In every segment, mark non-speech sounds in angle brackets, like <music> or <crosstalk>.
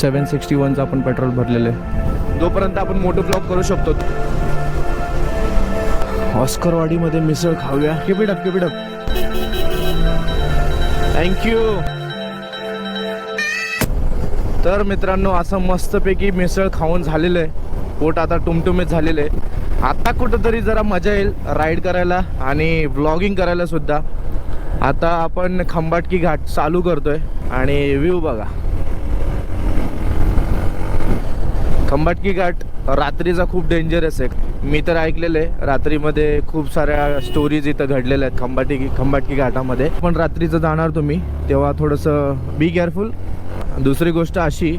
सेवन sixty वनचं आपण petrol भरलेलं आहे. जोपर्यंत आपण मोठं ब्लॉक करू शकतो. ऑस्करवाडीमध्ये मिसळ खाऊया. किपिडप किपिडप थँक्यू तर मित्रांनो असं मस्तपैकी मिसळ खाऊन झालेलं आहे. पोट आता टुमटुमीत झालेलं आहे. आता कुठंतरी जरा मजा येईल राईड करायला आणि व्लॉगिंग करायला सुद्धा. आता आपण खंबाटकी घाट चालू करतोय आणि व्ह्यू बघा. खंबाटकी घाट रात्रीचा खूप डेंजरस आहे. मी तर ऐकलेलं आहे रात्रीमध्ये खूप साऱ्या स्टोरीज इथं घडलेल्या आहेत खंबाटी खंबाटकी घाटामध्ये. पण रात्रीचं जाणार तुम्ही तेव्हा थोडंसं बी केअरफुल दुसरी गोष्ट अशी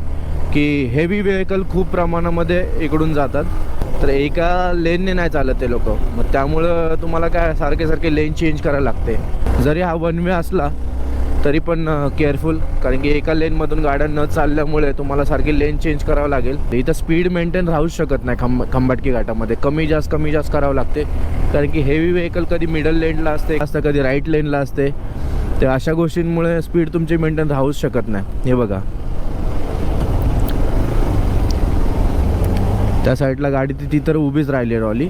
की हेवी व्हेकल खूप प्रमाणामध्ये इकडून जातात. तर एका लेनने नाही चालत ते लोक. मग त्यामुळं तुम्हाला काय सारखे सारखे लेन चेंज करायला लागते. जरी हा वन वे असला तरी पण केअरफुल कारण की एका लेनमधून गाड्या न चालल्यामुळे तुम्हाला सारखी लेन चेंज करावं लागेल. इथं स्पीड मेंटेन राहूच शकत नाही खंब खंबाटकी घाटामध्ये. कमी जास्त कमी जास्त करावं लागते. कारण की हेवी व्हेकल कधी मिडल लेनला असते असतं कधी राईट लेनला असते. तर अशा गोष्टींमुळे स्पीड तुमची मेंटेन राहूच शकत नाही. हे बघा. त्या साईडला गाडी ती ती तर उभीच राहिली रॉली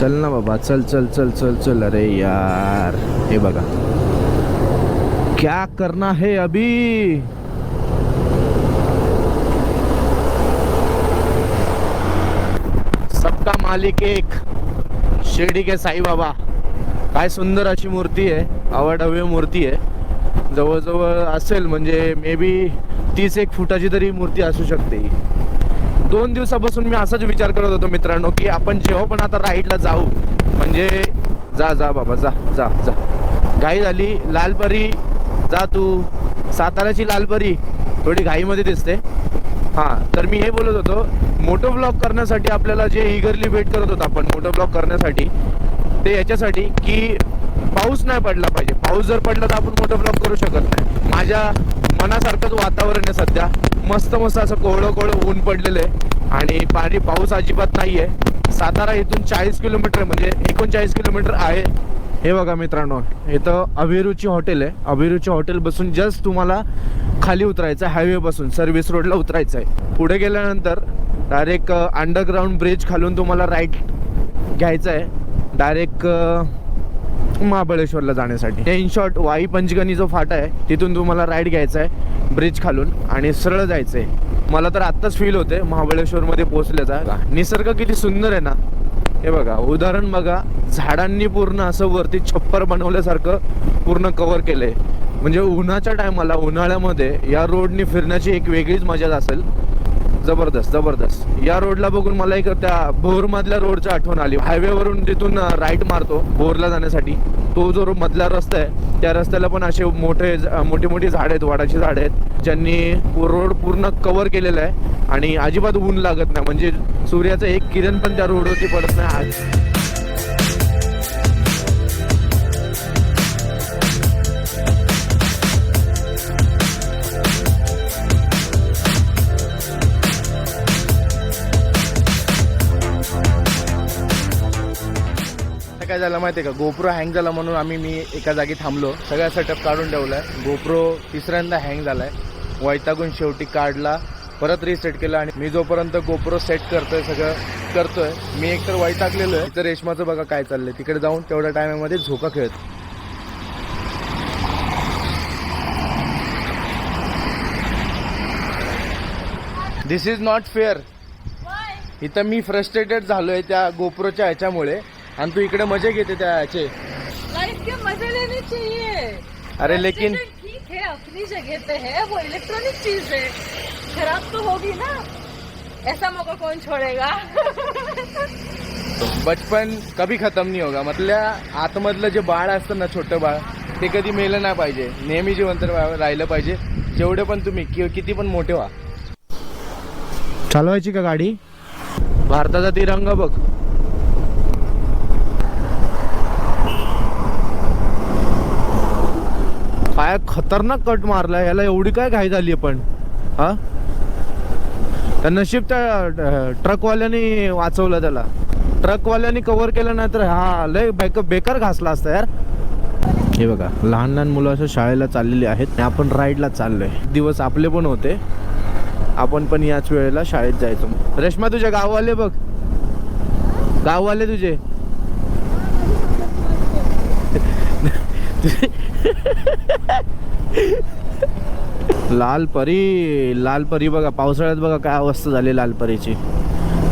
चल ना बाबा चल चल चल चल चल. अरे यार हे बघा. क्या करना है अभी? सबका मालिक एक. शिर्डी के साई बाबा. काय सुंदर अशी मूर्ती आहे अवाढव्य मूर्ती आहे. जवळजवळ असेल म्हणजे मे बी तीस एक फुटाची तरी मूर्ती असू शकते ही. दोन दिवसापासून मी असाच विचार करत होतो मित्रांनो की आपण जेव्हा पण आता राईडला जाऊ म्हणजे जा जा बाबा जा जा जा. घाई झाली लालपरी जा तू. साताऱ्याची लालपरी थोडी घाईमध्ये दिसते. हां तर मी हे बोलत होतो मोटो ब्लॉग करण्यासाठी आपल्याला जे इगरली वेट करत होतो आपण मोटो ब्लॉग करण्यासाठी ते याच्यासाठी की पाऊस नाही पडला पाहिजे. पाऊस जर पडला तर आपण मोटो ब्लॉग करू शकत नाही. माझ्या मनासारखंच वातावरण आहे सध्या. मस्त मस्त असं कोवळं कोवळं ऊन पडलेलं आहे. आणि पाणी पाऊस अजिबात नाही आहे सातारा इथून चाळीस किलोमीटर म्हणजे एकोणचाळीस किलोमीटर आहे. हे बघा मित्रांनो इथं अभिरुची हॉटेल आहे. अभिरुची हॉटेल बसून जस्ट तुम्हाला खाली उतरायचं आहे हायवे बसून. सर्व्हिस रोडला उतरायचं आहे. पुढे गेल्यानंतर डायरेक्ट अंडरग्राऊंड ब्रिज खालून तुम्हाला राईट घ्यायचं आहे. डायरेक्ट महाबळेश्वरला जाण्यासाठी. इन शॉर्ट वाई पंचगणी जो फाटा आहे तिथून तुम्हाला राईड घ्यायचा आहे ब्रिज खालून आणि सरळ जायचं आहे मला तर आत्ताच फील होते महाबळेश्वरमध्ये पोहोचल्याचा निसर्ग किती सुंदर आहे ना. हे बघा उदाहरण बघा झाडांनी पूर्ण असं वरती छप्पर बनवल्यासारखं पूर्ण कव्हर केलंय. म्हणजे उन्हाच्या टायमाला उन्हाळ्यामध्ये या रोडनी फिरण्याची एक वेगळीच मजा असेल. जबरदस्त जबरदस्त. या रोडला बघून मला एक त्या भोर मधल्या रोडची आठवण आली. हायवे वरून तिथून राईट मारतो भोरला जाण्यासाठी. तो जो मधला रस्ता आहे त्या रस्त्याला पण असे मोठे मोठी मोठी झाड आहेत वाडाची झाड आहेत ज्यांनी रोड पूर्ण कव्हर केलेला आहे आणि अजिबात ऊन लागत नाही. म्हणजे सूर्याचं एक किरण पण त्या रोडवरती पडत नाही काय झालं माहिती आहे का? गोप्रो हँग झाला म्हणून आम्ही मी एका जागी थांबलो. सगळा सेटअप काढून ठेवलाय. गोप्रो तिसऱ्यांदा हँग झालाय. वैतागून शेवटी काढला. परत रिसेट केला आणि मी जोपर्यंत गोप्रो सेट करतोय सगळं करतोय मी एकतर वैतागलेलो आहे. तर रेशमाचं बघा काय चाललंय. तिकडे जाऊन तेवढ्या टायमामध्ये झोका खेळत. दिस इज नॉट फेअर इथं मी फ्रस्ट्रेटेड झालोय त्या गोप्रोच्या ह्याच्यामुळे. आणि तू इकडे मजे घेते त्या ह्याचे लाइफ के मजे लेने चाहिए. अरे लेकिन Accident ठीक है अपनी जगह पे है वो इलेक्ट्रॉनिक चीज है। खराब तो होगी ना। ऐसा मौका कौन छोड़ेगा? <laughs> बचपन कभी खतम नाही होगा। मतल्या आतमधलं जे बाळ असतं ना छोटं बाळ ते कधी मेलं नाही पाहिजे. नेहमी जिवंत राहिलं पाहिजे. जेवढे पण तुम्ही कि- किती पण मोठे व्हा. चालवायची का गाडी? भारताचा तिरंगा बघ. काय खतरनाक कट मारला याला एवढी काय घाई झाली पण. हा? त्या नशीब त्या ट्रकवाल्याने वाचवलं त्याला. ट्रकवाल्याने कव्हर केलं नाही तर हा लय बेक बेकार घासला असता यार. हे बघा लहान लहान मुलं असं शाळेला चाललेली आहेत. आणि आपण राईडला चाललोय. दिवस आपले पण होते. आपण पण याच वेळेला शाळेत जायचो. रेश्मा तुझ्या गाववाले बघ. गाववाले तुझे. लाल परी लाल परी बघा पावसाळ्यात बघा काय अवस्था झाली लाल परीची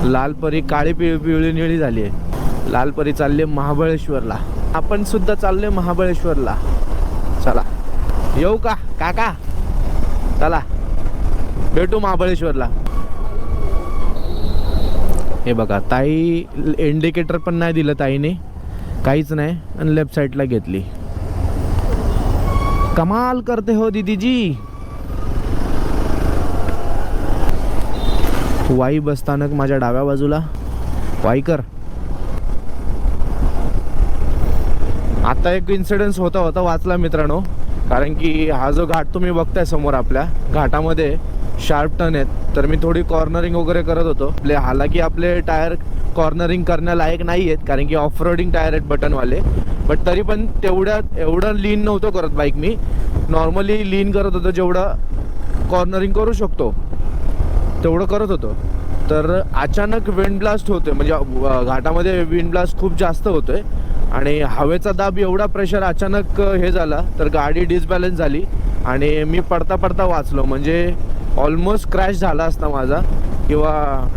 लाल परी काळी पिळ पिवळी निळी झाली आहे. लाल परी चालली महाबळेश्वरला. आपण सुद्धा चाललोय महाबळेश्वरला. चला. येऊ का? काका? चला. भेटू महाबळेश्वरला. हे बघा ताई इंडिकेटर पण नाही दिलं ताईने. काहीच नाही. आणि लेफ्ट साईडला घेतली. कमाल करते हो दीदीजी वाई बसस्थानक माझ्या डाव्या बाजूला। वाईकर आता एक इन्सिडेन्स होता होता वाचला मित्रांनो कारण की हा जो घाट तुम्ही बघताय समोर आपल्या घाटामध्ये शार्प टर्न आहेत. तर मी थोडी कॉर्नरिंग वगैरे करत होतो. आपले हालाकी आपले टायर कॉर्नरिंग करण्यालायक नाही आहेत कारण की ऑफ रोडिंग टायर आहेत बटनवाले बट तरी पण तेवढ्यात एवढं लीन नव्हतं करत बाईक मी. नॉर्मली लीन करत होतो जेवढं कॉर्नरिंग करू शकतो तेवढं करत होतो. तर अचानक विंड ब्लास्ट होते म्हणजे घाटामध्ये विंड ब्लास्ट खूप जास्त होतोय. आणि हवेचा दाब एवढा प्रेशर अचानक हे झाला तर गाडी डिसबॅलन्स झाली. आणि मी पडता पडता वाचलो. म्हणजे ऑलमोस्ट क्रॅश झाला असता माझा. किंवा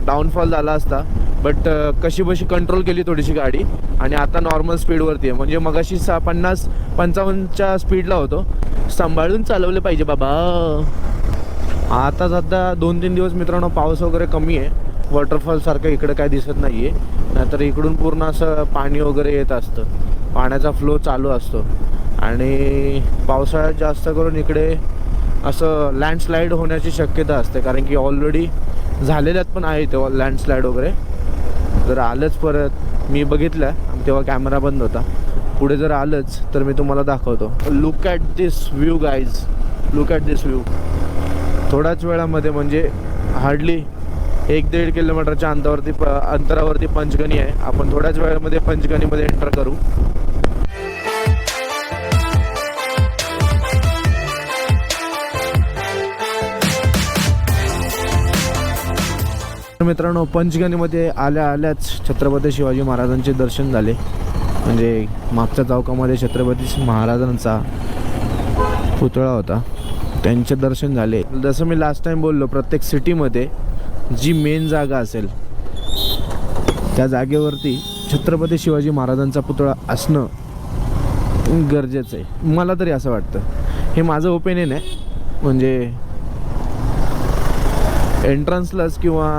डाऊनफॉल झाला असता बट कशी बशी कंट्रोल केली थोडीशी गाडी आणि आता नॉर्मल स्पीडवरती आहे. म्हणजे मगाशी सा पन्नास पंचावन्नच्या स्पीडला होतो. सांभाळून चालवले पाहिजे बाबा. आता सध्या दोन तीन दिवस मित्रांनो पाऊस वगैरे कमी आहे. वॉटरफॉलसारखं इकडं काय दिसत नाही आहे नाहीतर इकडून पूर्ण असं पाणी वगैरे येत असतं. पाण्याचा फ्लो चालू असतो. आणि पावसाळ्यात जास्त करून इकडे असं लँडस्लाईड होण्याची शक्यता असते. कारण की ऑलरेडी झालेल्यात पण आहे तेव्हा लँडस्लाईड वगैरे. जर आलंच परत मी बघितलं तेव्हा कॅमेरा बंद होता. पुढे जर आलंच तर मी तुम्हाला दाखवतो. Look at this view guys look at this view थोड्याच वेळामध्ये म्हणजे हार्डली एक दीड किलोमीटरच्या अंतरावरती प अंतरावरती पंचगणी आहे. आपण थोड्याच वेळामध्ये पंचगणीमध्ये एंटर करू. मित्रांनो पंचगणीमध्ये आल्या आल्याच छत्रपती शिवाजी महाराजांचे दर्शन झाले. म्हणजे मागच्या चौकामध्ये छत्रपती महाराजांचा पुतळा होता. त्यांचे दर्शन झाले. जसं मी लास्ट टाइम बोललो प्रत्येक सिटीमध्ये जी मेन जागा असेल त्या जागेवरती छत्रपती शिवाजी महाराजांचा पुतळा असणं गरजेचं आहे. मला तरी असं वाटतं. हे माझं ओपिनियन आहे. म्हणजे एंट्रन्सलाच किंवा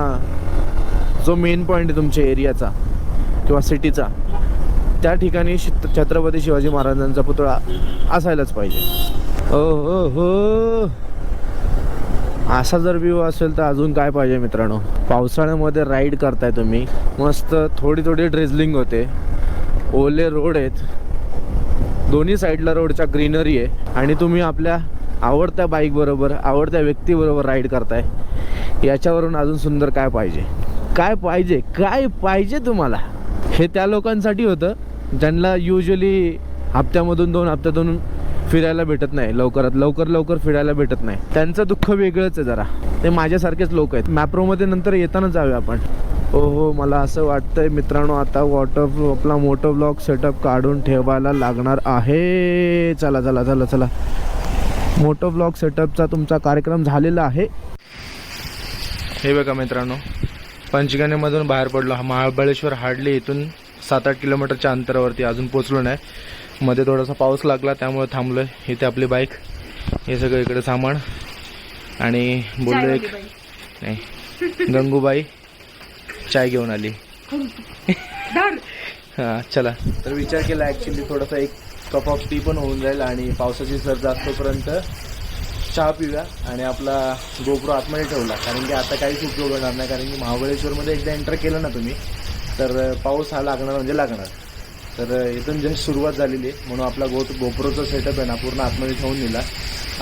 जो मेन पॉईंट आहे तुमच्या एरियाचा किंवा सिटीचा त्या ठिकाणी छत्रपती शिवाजी महाराजांचा पुतळा असायलाच पाहिजे. ओ हो हो. असा जर व्ह्यू असेल तर अजून काय पाहिजे मित्रांनो? पावसाळ्यामध्ये राईड करताय तुम्ही. मस्त थोडी थोडी ड्रेझलिंग होते. ओले रोड आहेत. दोन्ही साईडला रोडच्या ग्रीनरी आहे. आणि तुम्ही आपल्या आवडत्या बाईक बरोबर आवडत्या व्यक्तीबरोबर राईड करताय. याच्यावरून अजून सुंदर काय पाहिजे? काय पाहिजे? काय पाहिजे तुम्हाला? हे त्या लोकांसाठी होतं. ज्यांना युजली हप्त्यामधून दोन हप्त्यातून फिरायला भेटत नाही लवकरात लवकर लवकर फिरायला भेटत नाही. त्यांचं दुःख वेगळंच आहे जरा. ते माझ्यासारखेच लोक आहेत. मॅप्रोमध्ये नंतर येताना जाऊया आपण. हो हो मला असं वाटतंय मित्रांनो आता वॉटर आपला मोटो ब्लॉक सेटअप काढून ठेवायला लागणार आहे. चला चला चला चला. मोटो ब्लॉक सेटअपचा तुमचा कार्यक्रम झालेला आहे. हे बघा मित्रांनो पंचगणीमधून बाहेर पडलो. हा महाबळेश्वर हार्डली इथून सात आठ किलोमीटरच्या अंतरावरती अजून पोचलो नाही. मध्ये थोडासा पाऊस लागला त्यामुळे थांबलोय. इथे आपली बाईक हे सगळं इकडे सामान आणि बोललो एक नाही गंगूबाई चाय घेऊन आली. हां चला. तर विचार केला ॲक्च्युली थोडासा एक कप ऑफ टी पण होऊन जाईल आणि पावसाची सर जास्तपर्यंत चहा पिऊया आणि आपला गोप्रो आतमध्ये ठेवला. कारण की आता काहीच उपयोग होणार नाही कारण की महाबळेश्वरमध्ये एकदा एंटर केलं ना तुम्ही तर पाऊस हा लागणार म्हणजे लागणार. तर इथून जस्ट सुरुवात झालेली आहे. म्हणून आपला गो गोप्रोचा सेटअप आहे ना पूर्ण आतमध्ये ठेवून दिला.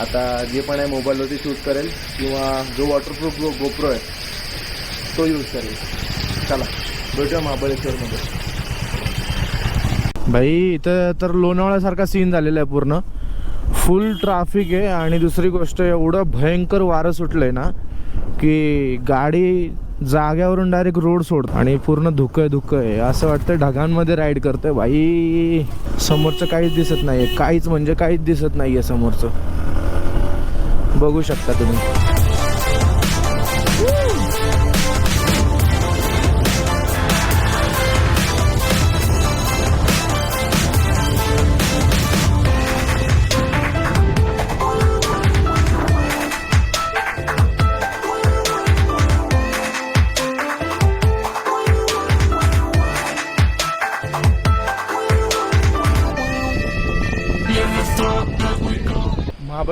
आता जे पण आहे मोबाईलवरती शूट करेल किंवा जो वॉटरप्रूफ गो गोप्रो आहे तो यूज करेल. चला भेटूया महाबळेश्वरमध्ये. भाई इथं तर लोणावळ्यासारखा सीन झालेला आहे पूर्ण. फुल ट्राफिक आहे आणि दुसरी गोष्ट एवढं भयंकर वारं सुटलं आहे ना की गाडी जाग्यावरून डायरेक्ट रोड सोडतो आणि पूर्ण धुकं धुकं आहे असं वाटतं ढगांमध्ये राईड करतोय. बाई समोरचं काहीच दिसत नाही आहे काहीच म्हणजे काहीच दिसत नाही आहे समोरचं. बघू शकता तुम्ही.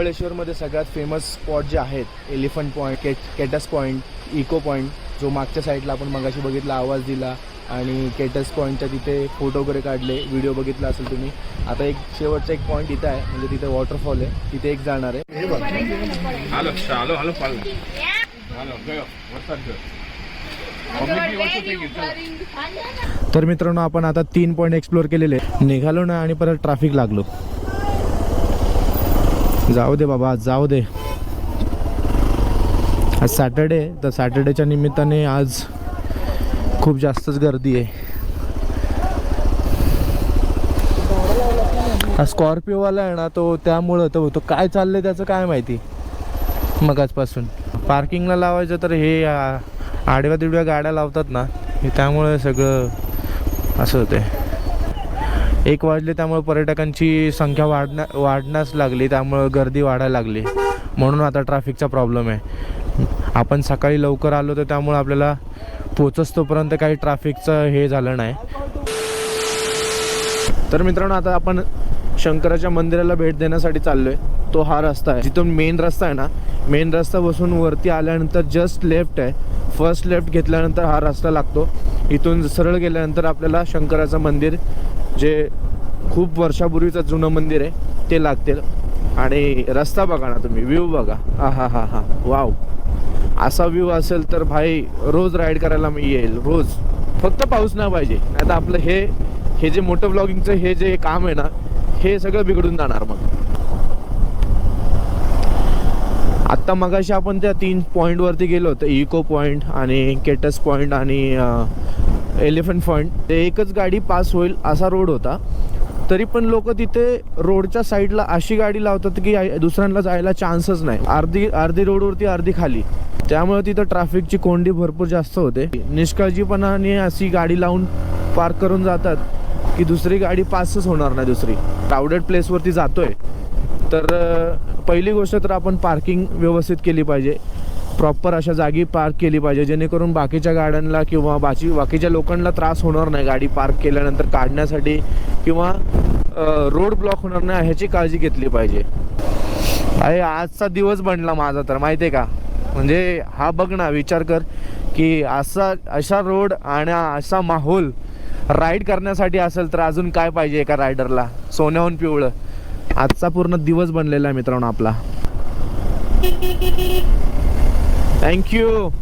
महाबळेश्वरमध्ये सगळ्यात फेमस स्पॉट जे आहेत एलिफंट पॉईंट के केटस पॉईंट इको पॉईंट जो मागच्या साईडला आपण मगाशी बघितला आवाज दिला आणि केटस पॉईंटच्या तिथे फोटो वगैरे काढले व्हिडिओ बघितला असेल तुम्ही. आता एक शेवटचा एक पॉईंट इथं आहे म्हणजे तिथे वॉटरफॉल आहे तिथे एक जाणार आहे. तर मित्रांनो आपण आता तीन पॉईंट एक्सप्लोअर केलेले निघालो ना आणि परत ट्रॅफिक लागलो. जाऊ दे बाबा जाऊ दे आज सॅटर्डे तर सॅटर्डेच्या निमित्ताने आज खूप जास्तच गर्दी आहे. हा स्कॉर्पिओवाला आहे ना तो त्यामुळं तो तो काय चाललंय त्याचं काय माहिती? मग आजपासून पार्किंगला लावायचं तर हे आडव्या तिडव्या गाड्या लावतात ना हे त्यामुळे सगळं असं होते एक वाजले त्यामुळे पर्यटकांची संख्या वाढण्या वाढण्यास लागली त्यामुळं गर्दी वाढायला लागली. म्हणून आता ट्रॅफिकचा प्रॉब्लेम आहे. आपण सकाळी लवकर आलो तर त्यामुळे आपल्याला पोचस तोपर्यंत काही ट्रॅफिकचं हे झालं नाही. तर मित्रांनो आता आपण शंकराच्या मंदिराला भेट देण्यासाठी चाललोय. तो हा रस्ता आहे. जिथून मेन रस्ता आहे ना मेन रस्ता बसून वरती आल्यानंतर जस्ट लेफ्ट आहे. फर्स्ट लेफ्ट घेतल्यानंतर हा रस्ता लागतो. इथून सरळ गेल्यानंतर आपल्याला शंकराचं मंदिर जे खूप वर्षापूर्वीचं जुनं मंदिर आहे ते लागतील. आणि रस्ता बघा ना तुम्ही व्ह्यू बघा. हा हा हा हा वाव असा व्ह्यू असेल तर भाई रोज राईड करायला मी येईल रोज. फक्त पाऊस नाही पाहिजे. नाही तर आपलं हे हे जे मोठं ब्लॉगिंगचं हे जे काम आहे ना हे सगळं बिघडून जाणार मग. आत्ता मगाशी आपण त्या तीन पॉईंटवरती गेलो होतो इको पॉईंट आणि केटस पॉईंट आणि एलिफंट फंड ते एकच गाडी पास होईल असा रोड होता. तरी पण लोक तिथे रोडच्या साईडला अशी गाडी लावतात की दुसऱ्यांना जायला चान्सच नाही. अर्धी अर्धी रोडवरती अर्धी खाली. त्यामुळे तिथं ट्रॅफिकची कोंडी भरपूर जास्त होते. निष्काळजीपणाने अशी गाडी लावून पार्क करून जातात की दुसरी गाडी पासच होणार नाही दुसरी. क्राऊडेड प्लेसवरती जातोय. तर पहिली गोष्ट तर आपण पार्किंग व्यवस्थित केली पाहिजे. प्रॉपर अशा जागी पार्क केली पाहिजे जेणेकरून बाकीच्या गाड्यांना किंवा बाकी बाकीच्या लोकांना त्रास होणार नाही गाडी पार्क केल्यानंतर काढण्यासाठी किंवा रोड ब्लॉक होणार नाही ह्याची काळजी घेतली पाहिजे. अरे आजचा दिवस बनला माझा तर माहिती आहे का? म्हणजे हा बघ ना विचार कर की असा अशा रोड आणि असा माहोल राईड करण्यासाठी असेल तर अजून काय पाहिजे एका रायडरला सोन्याहून पिवळं. आजचा पूर्ण दिवस बनलेला आहे मित्रांनो आपला. Thank you.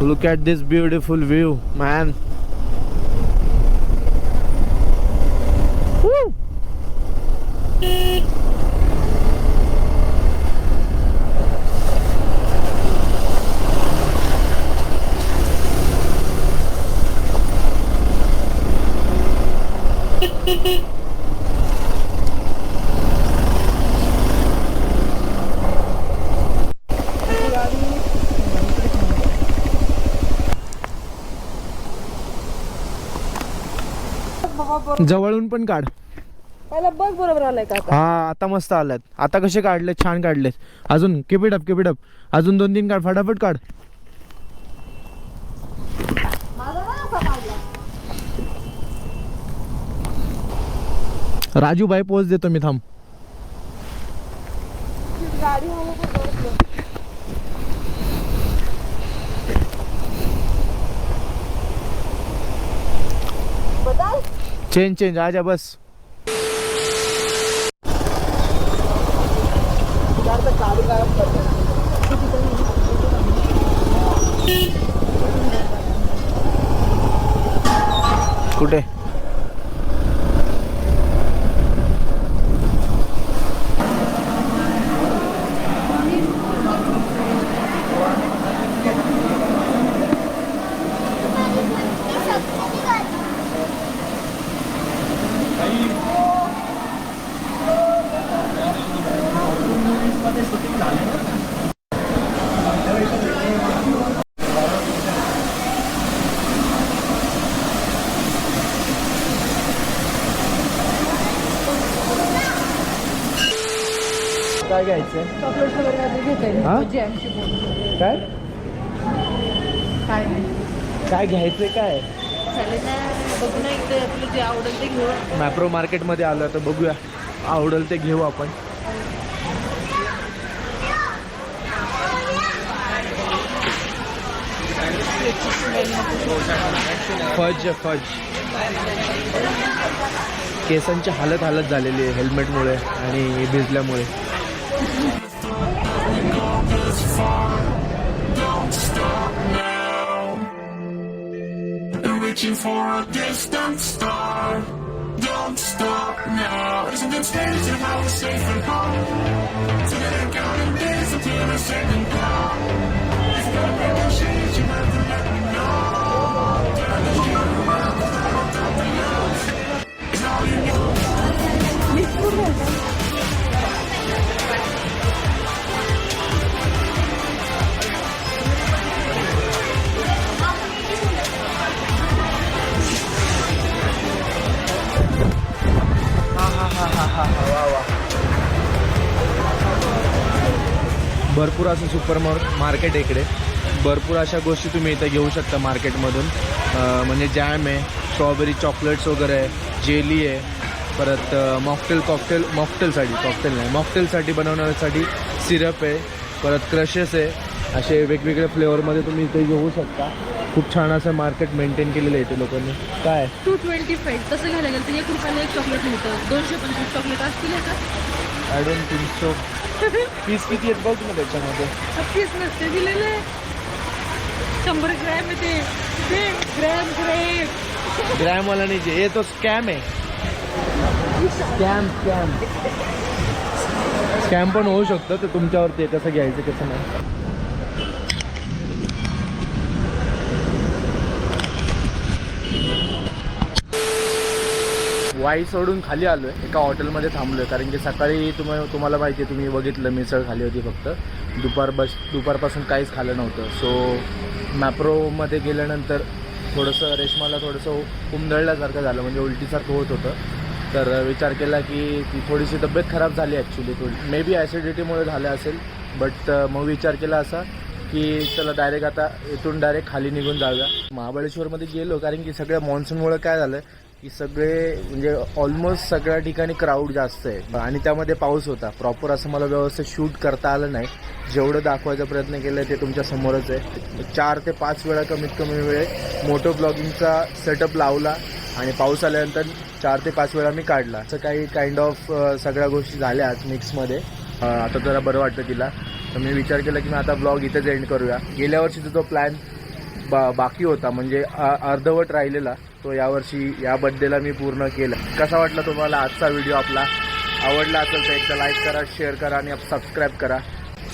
Look at this beautiful view, man. जवळून पण काढ. बघ बरोबर आलाय का आता. हा आता मस्त आल्यात. आता कसे काढले छान काढलेत. अजून किपिट अप किपिट अप अजून दोन तीन काढ फटाफट काढ. राजू भाई पोच देतो मी थांब गाडी हवं पण बरोबर. बदल चेंज चेंज आजा बस कुठे काय घ्यायचंय चॉकलेट वगैरे काहीतरी काय? काय? काय घ्यायचंय काय? बघू ना इकडे आपलं जे आवडेल ते घेऊ. मॅप्रो मार्केटमध्ये आलं तर बघूया. आवडेल ते घेऊ आपण. Fudge fudge. केसांची हालत हालत झालेली आहे हेल्मेटमुळे आणि भिजल्यामुळे. Reaching for a distant star. Don't stop now. Isn't it strange how we're safe and home? Together counting days until the second call. If you're negotiations, you have to let me know. The 'cause I don't. It's all you know. भरपूर असं super market इकडे. भरपूर अशा गोष्टी तुम्ही इथे घेऊ शकता मार्केटमधून म्हणजे जॅम आहे स्ट्रॉबेरी चॉकलेट्स वगैरे आहे जेली आहे परत मॉकटेल कॉकटेल मॉकटेलसाठी कॉकटेल नाही मॉकटेलसाठी बनवण्यासाठी सिरप आहे परत क्रशेस आहे असे वेगवेगळ्या फ्लेवरमध्ये तुम्ही इथे घेऊ शकता. खूप छान असं मार्केट मेंटेन केलेलं आहे इथे लोकांनी. काय? टू ट्वेंटी फाईव्ह तसं घ्यायला गेलं तर एक रुपयाला एक चॉकलेट मिळतं. दोनशे पंचवीस चॉकलेट असतील का? I don't think so piece किती आहेत बघ ना त्याच्यामध्ये? पीस नसते दिलेले. शंभर ग्रॅम आहे ते. ते ग्रॅम ग्रॅम ग्रॅमवाला नाही जे हे तो स्कॅम आहे. स्कॅम स्कॅम स्कॅम पण होऊ शकतं ते तुमच्यावरती आहे, कसं घ्यायचं कसं नाही. वाई सोडून खाली आलो आहे एका हॉटेलमध्ये थांबलो आहे कारण की सकाळी तुम्हाला तुम्हाला माहिती आहे तुम्ही बघितलं मिसळ खाली होती फक्त. दुपार बस दुपारपासून काहीच खाल्लं नव्हतं. सो मॅप्रोमध्ये गेल्यानंतर थोडंसं रेशमाला थोडंसं उमदळल्यासारखं झालं. म्हणजे उलटीसारखं होत होतं. तर विचार केला की ती थोडीशी तब्येत खराब झाली ॲक्च्युली थोडी मे बी ॲसिडिटीमुळे झालं असेल. बट मग विचार केला असा की चला डायरेक्ट आता इथून डायरेक्ट खाली निघून जाऊया. महाबळेश्वरमध्ये गेलो कारण की सगळ्या मान्सूनमुळे काय झालं की सगळे म्हणजे ऑलमोस्ट सगळ्या ठिकाणी क्राऊड जास्त आहे. आणि त्यामध्ये पाऊस होता. प्रॉपर असं मला व्यवस्थित शूट करता आलं नाही. जेवढं दाखवायचा प्रयत्न केला ते तुमच्या समोरच आहे. चार ते पाच वेळा कमीत कमी वेळ मोटो ब्लॉगिंगचा सेटअप लावला आणि पाऊस आल्यानंतर चार ते पाच वेळा मी काढला. असं काही काइंड ऑफ सगळ्या गोष्टी झाल्या आज मिक्समध्ये आता जरा बरं वाटतं तिला. तर मी विचार केला की मी आता ब्लॉग इथेच एंड करूया. गेल्या वर्षीचा जो प्लॅन बा बाकी होता म्हणजे अर्धवट राहिलेला तो यावर्षी या बड्डेला मी पूर्ण केला. कसा वाटला तुम्हाला आजचा व्हिडिओ आपला? आवडला असेल तर एकदा लाईक करा शेअर करा आणि सबस्क्राईब करा.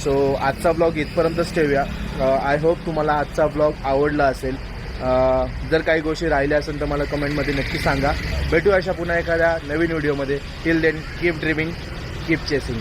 सो आजचा ब्लॉग इथपर्यंतच ठेवूया. आय होप तुम्हाला आजचा ब्लॉग आवडला असेल. जर काही गोष्टी राहिल्या असेल तर मला कमेंटमध्ये नक्की सांगा. भेटू अशा पुन्हा एखाद्या नवीन व्हिडिओमध्ये till then keep dreaming keep chasing